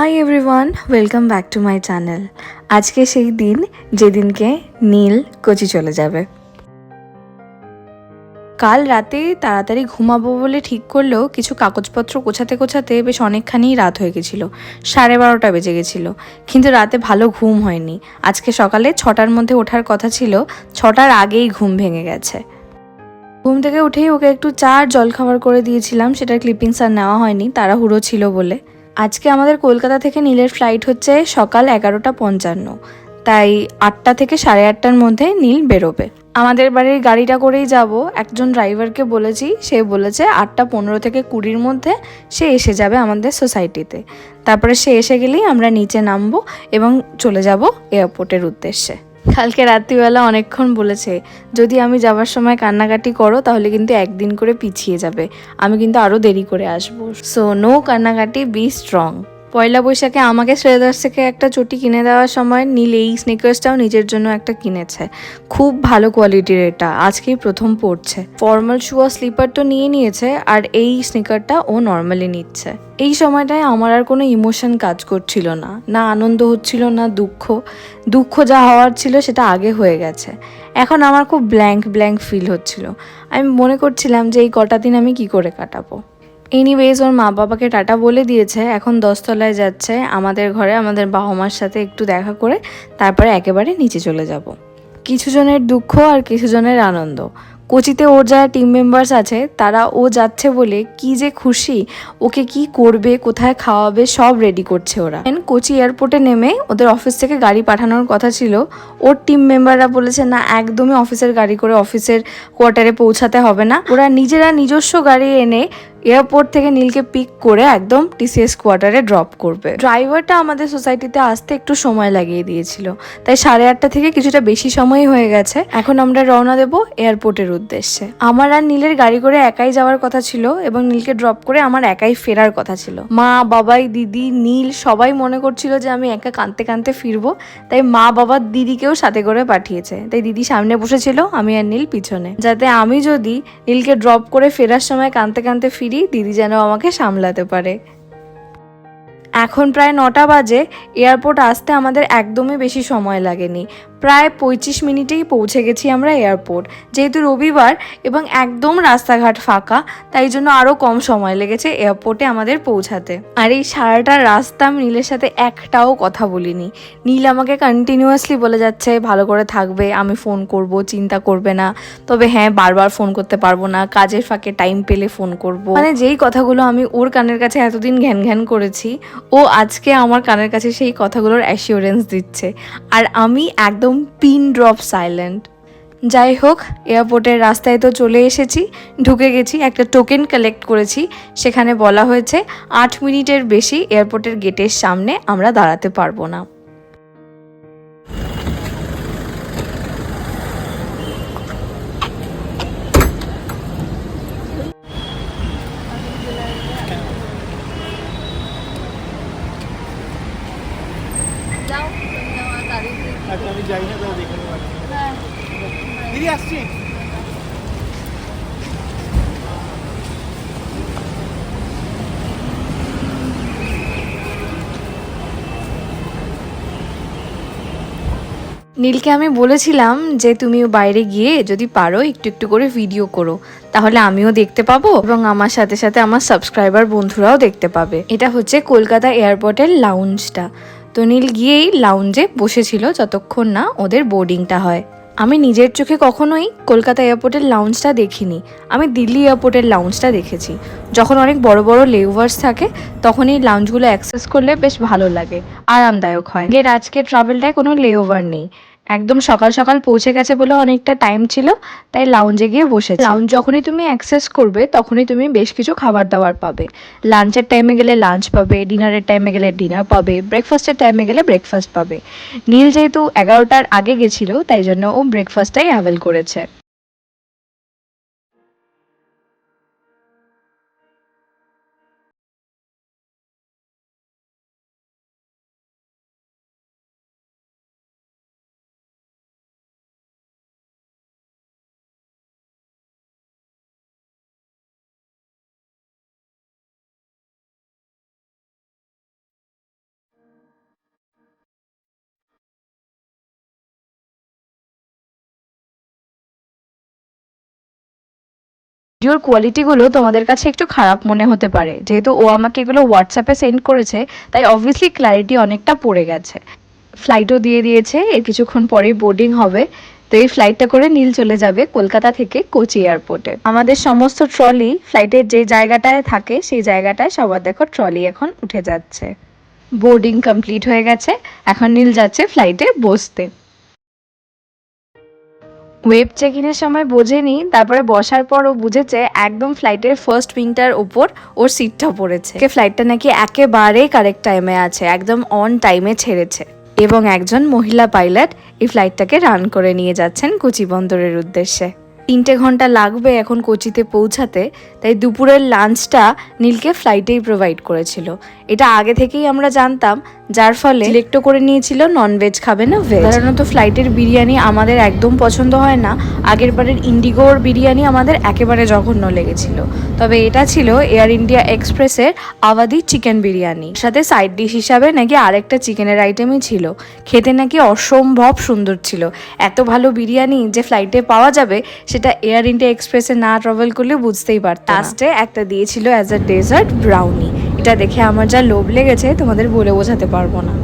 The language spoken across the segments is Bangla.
Hi everyone welcome back to my channel আজকে সেই দিন যেদিনকে নীল কোচি চলে যাবে। কাল রাতে তাড়াতাড়ি ঘুমাবো বলে ঠিক করলেও কিছু কাগজপত্র গোছাতে গোছাতে বেশ অনেকখানি রাত হয়ে গেছিল, সাড়ে বারোটা বেজে গেছিল। কিন্তু রাতে ভালো ঘুম হয়নি। আজকে সকালে ছটার মধ্যে ওঠার কথা ছিল, ছটার আগেই ঘুম ভেঙে গেছে। ঘুম থেকে উঠেই ওকে একটু চা আর জলখাবার করে দিয়েছিলাম, সেটার ক্লিপিংস আর নেওয়া হয়নি, তাড়াহুড়ো ছিল বলে। আজকে আমাদের কলকাতা থেকে নীলের ফ্লাইট হচ্ছে সকাল এগারোটা পঞ্চান্ন। তাই আটটা থেকে সাড়ে আটটার মধ্যে নীল বেরোবে। আমাদের বাড়ির গাড়িটা করেই যাব। একজন ড্রাইভারকে বলেছি, সে বলেছে আটটা পনেরো থেকে কুড়ির মধ্যে সে এসে যাবে আমাদের সোসাইটিতে তারপরে সে এসে গেলেই আমরা নিচে নামবো এবং চলে যাব এয়ারপোর্টের উদ্দেশ্যে। কালকে রাত্রিবেলা অনেকক্ষণ বলেছে, যদি আমি যাবার সময় কান্নাকাটি করো, তাহলে কিন্তু একদিন করে পিছিয়ে যাবে। আমি কিন্তু আরও দেরি করে আসব। সো নো কান্নাকাটি বি স্ট্রং পয়লা বৈশাখে আমাকে শ্রেয়দাস থেকে একটা চটি কিনে দেওয়ার সময় নীল এই স্নিকার্সটাও নিজের জন্য একটা কিনেছে। খুব ভালো কোয়ালিটির এটা, আজকেই প্রথম পড়ছে ফর্মাল শু আর স্লিপার তো নিয়ে নিয়েছে, আর এই স্নিকারটা ও নর্মালি নিচ্ছে। এই সময়টায় আমার আর কোনো ইমোশন কাজ করছিল না না আনন্দ হচ্ছিল, না দুঃখ। দুঃখ যা হওয়ার ছিল সেটা আগে হয়ে গেছে। এখন আমার খুব ব্ল্যাঙ্ক ব্ল্যাঙ্ক ফিল হচ্ছিল। আমি মনে করছিলাম যে এই কটা দিন আমি কি করে কাটাবো। এনিওয়েজ ওর মা বাবাকে টাটা বলে দিয়েছে, এখন দশতলায় যাচ্ছে, আমাদের ঘরে, আমাদের বাবা মার সাথে একটু দেখা করে তারপরে একেবারে নিচে চলে যাব। কিছু জনের দুঃখ আর কিছু জনের আনন্দ। কোচিতে ওর যারা টিম মেম্বার্স আছে, তারা ও যাচ্ছে বলে কি যে খুশি, ওকে কি করবে, কোথায় খাওয়াবে, সব রেডি করছে ওরা। কোচি এয়ারপোর্টে নেমে ওদের অফিস থেকে গাড়ি পাঠানোর কথা ছিল। ওর টিম মেম্বাররা বলেছে, না, একদমই অফিসের গাড়ি করে অফিসের কোয়ার্টারে পৌঁছাতে হবে না। ওরা নিজেরা নিজস্ব গাড়ি এনে এয়ারপোর্ট থেকে নীলকে পিক করে একদম টিসিএস কোয়ার্টারে ড্রপ করবে। ড্রাইভারটা আমাদের সোসাইটিতে আসতে একটু সময় লাগিয়ে দিয়েছিল। তাই সাড়ে আটটা থেকে কিছুটা বেশি সময় হয়ে গেছে। এখন আমরা রওনা দেব এয়ারপোর্টের উদ্দেশ্যে। আমার আর নীলের গাড়ি করে একাই যাওয়ার কথা ছিল এবং নীলকে ড্রপ করে আমার একাই ফেরার কথা ছিল। মা, বাবাই, দিদি, নীল সবাই মনে করছিল যে আমি একা কাঁদতে কাঁদতে ফিরবো। তাই মা বাবার দিদিকেও সাথে করে পাঠিয়েছে। তাই দিদি সামনে বসেছিল, আমি আর নীল পিছনে। যাতে আমি যদি নীলকে ড্রপ করে ফেরার সময় কাঁদতে কাঁদতে ফিরি দিদি যেন আমাকে সামলাতে পারে। এখন প্রায় নটা বাজে, এয়ারপোর্ট আসতে আমাদের একদমই বেশি সময় লাগেনি। প্রায় পঁয়ত্রিশ মিনিটেই পৌঁছে গেছি আমরা এয়ারপোর্ট। যেহেতু রবিবার এবং একদম রাস্তাঘাট ফাঁকা, তাই জন্য আরও কম সময় লেগেছে এয়ারপোর্টে আমাদের পৌঁছাতে। আর এই সারাটা রাস্তা আমি নীলের সাথে একটাও কথা বলিনি। নীল আমাকে কন্টিনিউয়াসলি বলে যাচ্ছে, ভালো করে থাকবে, আমি ফোন করব, চিন্তা করবে না। তবে হ্যাঁ বারবার ফোন করতে পারব না, কাজের ফাঁকে টাইম পেলে ফোন করব। মানে যেই কথাগুলো আমি ওর কানের কাছে এতদিন ঘ্যান ঘ্যান করেছি, ও আজকে আমার কানের কাছে সেই কথাগুলোর অ্যাসিওরেন্স দিচ্ছে। আর আমি একদম পিন ড্রপ সাইলেন্ট। যাই হোক, এয়ারপোর্টের রাস্তায় তো চলে এসেছি, ঢুকে গেছি, একটা টোকেন কালেক্ট করেছি। সেখানে বলা হয়েছে, আট মিনিটের বেশি এয়ারপোর্টের গেটের সামনে আমরা দাঁড়াতে পারব না। যাই না তাহলে দেখে নেব। দিদি আসছি। নীলকে আমি বলেছিলাম যে তুমি বাইরে গিয়ে যদি পারো একটু একটু করে ভিডিও করো। তাহলে আমিও দেখতে পাবো এবং আমার সাথে সাথে আমার সাবস্ক্রাইবার বন্ধুরাও দেখতে পাবে। এটা হচ্ছে কলকাতা এয়ারপোর্টের লাউঞ্জটা তো নীল গিয়েই লাউঞ্জে বসেছিল যতক্ষণ না ওদের বোর্ডিংটা হয়। আমি নিজের চোখে কখনোই কলকাতা এয়ারপোর্টের লাউঞ্জটা দেখিনি। আমি দিল্লি এয়ারপোর্টের লাউঞ্জটা দেখেছি। যখন অনেক বড় বড় লেওভার্স থাকে তখন এই লাউঞ্জগুলো অ্যাক্সেস করলে বেশ ভালো লাগে, আরামদায়ক হয়। এর আজকের ট্রাভেলটায় কোনো লেওভার নেই। একদম সকাল সকাল পৌঁছে গেছে বলে অনেকটা টাইম ছিল, তাই লাউঞ্জে গিয়ে বসে লাউঞ্জ যখনই তুমি অ্যাক্সেস করবে, তখনই তুমি বেশ কিছু খাবার দাবার পাবে। লাঞ্চের টাইমে গেলে লাঞ্চ পাবে ডিনারের টাইমে গেলে ডিনার পাবে ব্রেকফাস্টের টাইমে গেলে ব্রেকফাস্ট পাবে। নীল যেহেতু এগারোটার আগে গেছিল, তাই জন্য ও ব্রেকফাস্টটাই অ্যাভেল করেছে। ভিডিওর কোয়ালিটিগুলো তোমাদের কাছে একটু খারাপ মনে হতে পারে। যেহেতু ও আমাকে এগুলো হোয়াটসঅ্যাপে সেন্ড করেছে, তাই অবভিয়াসলি ক্ল্যারিটি অনেকটা পড়ে গেছে। ফ্লাইটও দিয়ে দিয়েছে, এর কিছুক্ষণ পরেই বোর্ডিং হবে। তো এই ফ্লাইটটা করে নীল চলে যাবে কলকাতা থেকে কোচি এয়ারপোর্টে আমাদের সমস্ত ট্রলি ফ্লাইটের যে জায়গাটায় থাকে, সেই জায়গাটায় সবার দেখো ট্রলি এখন উঠে যাচ্ছে। বোর্ডিং কমপ্লিট হয়ে গেছে, এখন নীল যাচ্ছে ফ্লাইটে বসতে। ওয়েব চেক ইনের সময় বোঝেনি, তারপরে বসার পর ও বুঝেছে একদম ফ্লাইটের ফার্স্ট উইংটার ওপর ওর সিটটা পড়েছে। ফ্লাইটটা নাকি একেবারেই কারেক্ট টাইমে আছে, একদম অন টাইমে ছেড়েছে। এবং একজন মহিলা পাইলট এই ফ্লাইটটাকে রান করে নিয়ে যাচ্ছেন কুচি বন্দরের উদ্দেশ্যে। তিনটে ঘণ্টা লাগবে এখন কোচিতে পৌঁছাতে, তাই দুপুরের লাঞ্চটা নীলকে ফ্লাইটেই প্রোভাইড করেছিল। এটা আগে থেকেই আমরা জানতাম, যার ফলে সিলেক্টও করে নিয়েছিল ননভেজ খাবে না ভেজ সাধারণত ফ্লাইটের বিরিয়ানি আমাদের একদম পছন্দ হয় না, আগের বারের ইন্ডিগোর বিরিয়ানি আমাদের একেবারে জঘন্য লেগেছিল। তবে এটা ছিল এয়ার ইন্ডিয়া এক্সপ্রেসের আওয়াদি চিকেন বিরিয়ানি। সাথে সাইড ডিশ হিসাবে নাকি আরেকটা চিকেনের আইটেমই ছিল। খেতে নাকি অসম্ভব সুন্দর ছিল। এত ভালো বিরিয়ানি যে ফ্লাইটে পাওয়া যাবে সেটা এয়ার ইন্ডিয়া এক্সপ্রেসে না ট্রাভেল করলে বুঝতেই পারতাম লাস্টে একটা দিয়েছিল অ্যাজ আ ডেজার্ট ব্রাউনি এটা দেখে আমার যা লোভ লেগেছে, তোমাদের বলে বোঝাতে পারব না।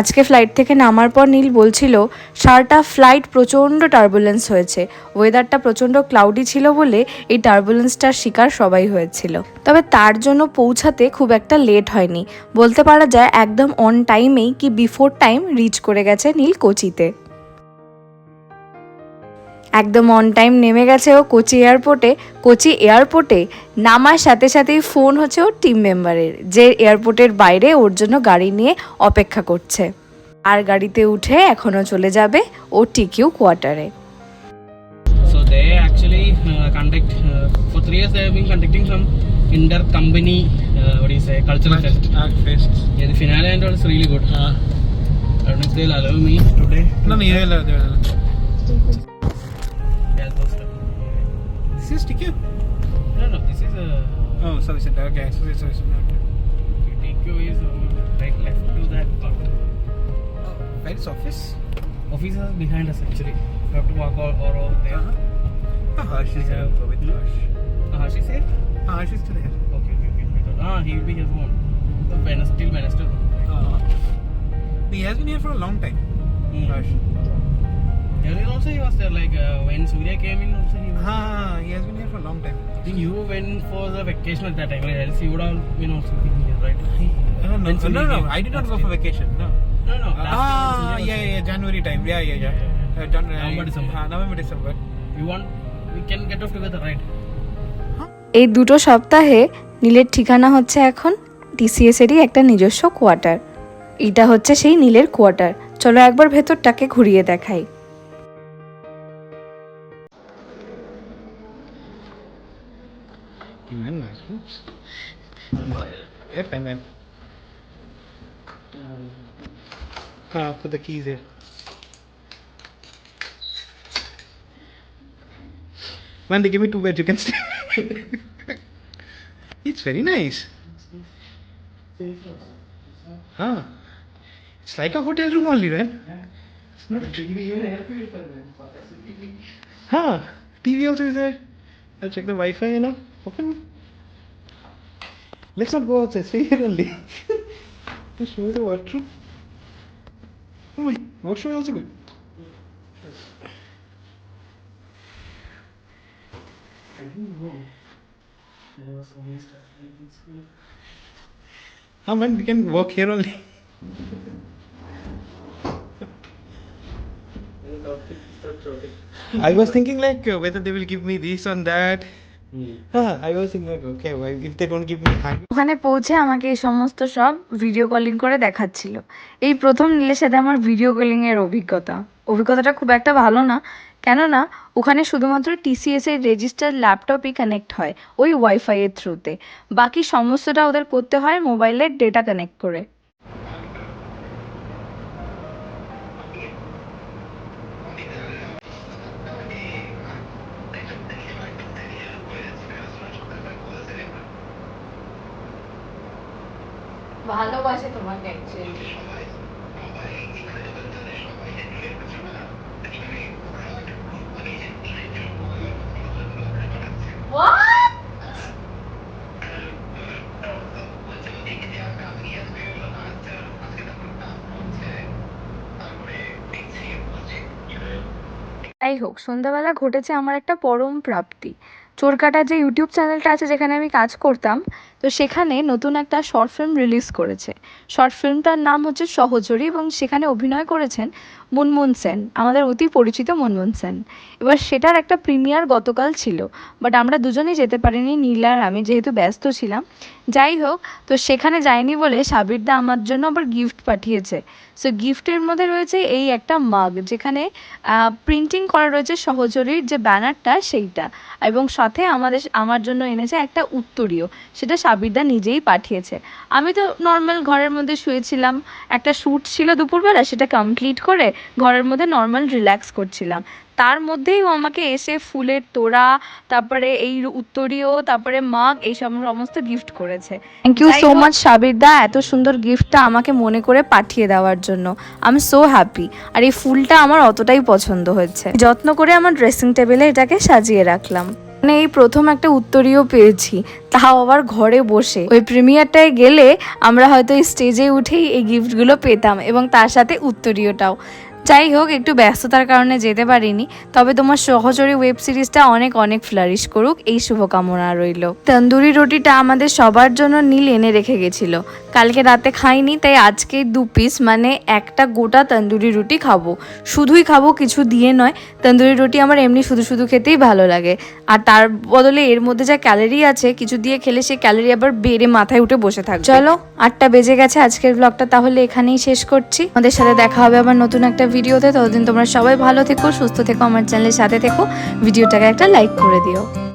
আজকে ফ্লাইট থেকে নামার পর নীল বলছিল, সারাটা ফ্লাইট প্রচণ্ড টার্বুলেন্স হয়েছে। ওয়েদারটা প্রচণ্ড ক্লাউডি ছিল বলে এই টার্বুলেন্সটার শিকার সবাই হয়েছিল। তবে তার জন্য পৌঁছাতে খুব একটা লেট হয়নি। বলতে পারা যায় একদম অন টাইমেই কি বিফোর টাইম রিচ করে গেছে নীল কোচিতে। একদম অন টাইম নেমে গেছে ও কোচি এয়ারপোর্টে কোচি এয়ারপোর্টে নামার সাথে সাথেই ফোন হচ্ছে ও টিম মেম্বারের যে এয়ারপোর্টের বাইরে ওর জন্য গাড়ি নিয়ে অপেক্ষা করছে। আর গাড়িতে উঠে এখনও চলে যাবে ও টিকিউ কোয়ার্টারে This is TQ. No, no, this is a Oh, service center. Okay, service service center. TQ is uh, right left to that part. Oh, where is office? Office is behind us actually. You have to walk all, all over there. Uh-huh. Ah, Harsh is Yeah. there. With Harsh. Uh, Harsh is here? Ah, Harsh is still there. Okay, okay, okay. okay. Ah, he will be here soon. The Wednesday, till Wednesday. Uh, he has been here for a long time. Hmm. Harsh. Earlier also he was there, like uh, when Surya came in also he was Ah, he has been here for a long time. I think you went for the vacation at that time, right? Else you would have been also been here, right? Uh, no, When no, no. I did not go for vacation. No. No, no. Ah, was yeah, yeah, January time. Yeah, yeah, yeah. Yeah, Uh, Jan- November, December. Uh, November, December. You want? We can get off together, right? এই দুটো সপ্তাহে নীলের ঠিকানা হচ্ছে এখন টিসিএস এরই একটা নিজস্ব কোয়ার্টার এটা হচ্ছে সেই নীলের কোয়ার্টার চলো একবার ভেতরটাকে ঘুরিয়ে দেখাই Nice. Oops. Yep, and then. Ah, put the keys here. When they give me two beds. You can stay. it's very nice. Huh? It's like a hotel room only, right? It's not. Huh? TV also is there. I'll check the Wi-Fi. You know, open. Let's not go outside. Stay here only. Just show me the washroom. Oh my, washroom is also good. I didn't know. Ah man, we can walk here only. I was thinking like uh, whether they will give me this on that. Hand. ওখানে পৌঁছে আমাকে এই সমস্ত সব ভিডিও কলিং করে দেখাচ্ছিল। এই প্রথম নীলের সাথে আমার ভিডিও কলিং এর অভিজ্ঞতা। অভিজ্ঞতাটা খুব একটা ভালো না, কেননা ওখানে শুধুমাত্র টিসিএস এর রেজিস্টার ল্যাপটপই কানেক্ট হয়, ওই ওয়াইফাই এর থ্রুতে বাকি সমস্তটা ওদের করতে হয় মোবাইলের ডেটা কানেক্ট করে। ভালোবাসে তোমাকে অ্যাকচুয়ালি যাই হোক সন্ধ্যাবেলা ঘটেছে আমার একটা পরম প্রাপ্তি। চোরকাটা যে ইউটিউব চ্যানেলটা আছে, যেখানে আমি কাজ করতাম তো সেখানে নতুন একটা শর্ট ফিল্ম রিলিজ করেছে। শর্ট ফিল্মটার নাম হচ্ছে সহচরী এবং সেখানে অভিনয় করেছেন মুনমুন সেন, আমাদের অতি পরিচিত মুনমুন সেন। এবার সেটার একটা প্রিমিয়ার গতকাল ছিল বাট আমরা দুজনেই যেতে পারিনি, নীলা আর আমি যেহেতু ব্যস্ত ছিলাম। যাই হোক, তো সেখানে যায়নি বলে সাবিরদা আমার জন্য আবার গিফট পাঠিয়েছে। সো গিফটের মধ্যে রয়েছে এই একটা মাগ যেখানে প্রিন্টিং করা রয়েছে সহচরীর যে ব্যানারটা সেইটা, এবং সাথে আমাদের, আমার জন্য এনেছে একটা উত্তরীয়। সেটা সাবিরদা নিজেই পাঠিয়েছে। আমি তো নর্মাল ঘরের মধ্যে শুয়েছিলাম। একটা শ্যুট ছিল দুপুরবেলা সেটা কমপ্লিট করে ঘরের মধ্যে নর্মাল রিল্যাক্স করছিলাম। তার মধ্যেই ও আমাকে এসে ফুলের তোড়া তারপরে এই উত্তরীয় তারপরে মাগ এই সব সমস্ত গিফট করেছে। থ্যাংক ইউ সো মাচ সাবিরদা এত সুন্দর গিফটটা আমাকে মনে করে পাঠিয়ে দেওয়ার জন্য। আমি সো হ্যাপি আর এই ফুলটা আমার অতটাই পছন্দ হয়েছে। যত্ন করে আমার ড্রেসিং টেবিলে এটাকে সাজিয়ে রাখলাম। মানে এই প্রথম একটা উত্তরীয় পেয়েছি। তাও আবার ঘরে বসে। ওই প্রিমিয়ারটায় গেলে আমরা হয়তো স্টেজে উঠেই এই গিফটগুলো পেতাম এবং তার সাথে উত্তরীয়টাও। যাই হোক একটু ব্যস্ততার কারণে যেতে পারিনি, তবে তোমার সহচরী ওয়েব সিরিজটা অনেক অনেক ফ্লারিশ করুক, এই শুভকামনা রইল। তন্দুরি রুটিটা আমাদের সবার জন্য নীল এনে রেখে গেছিল। কালকে রাতে খাইনি, তাই আজকে দু পিস মানে একটা গোটা তন্দুরি রুটি খাব। শুধুই খাব, কিছু দিয়ে নয়, তন্দুরি রুটি আমার এমনি শুধু শুধু খেতেই ভালো লাগে। আর তার বদলে এর মধ্যে যা ক্যালোরি আছে, কিছু দিয়ে খেলে সেই ক্যালোরি আবার বেড়ে মাথায় উঠে বসে থাকবে। চলো, আটটা বেজে গেছে, আজকের ব্লগটা তাহলে এখানেই শেষ করছি। আমাদের সাথে দেখা হবে আবার নতুন একটা ভিডিওতে, ততদিন তোমরা সবাই ভালো থেকো, সুস্থ থেকো, আমার চ্যানেলের সাথে থেকো, ভিডিওটাকে একটা লাইক করে দিও।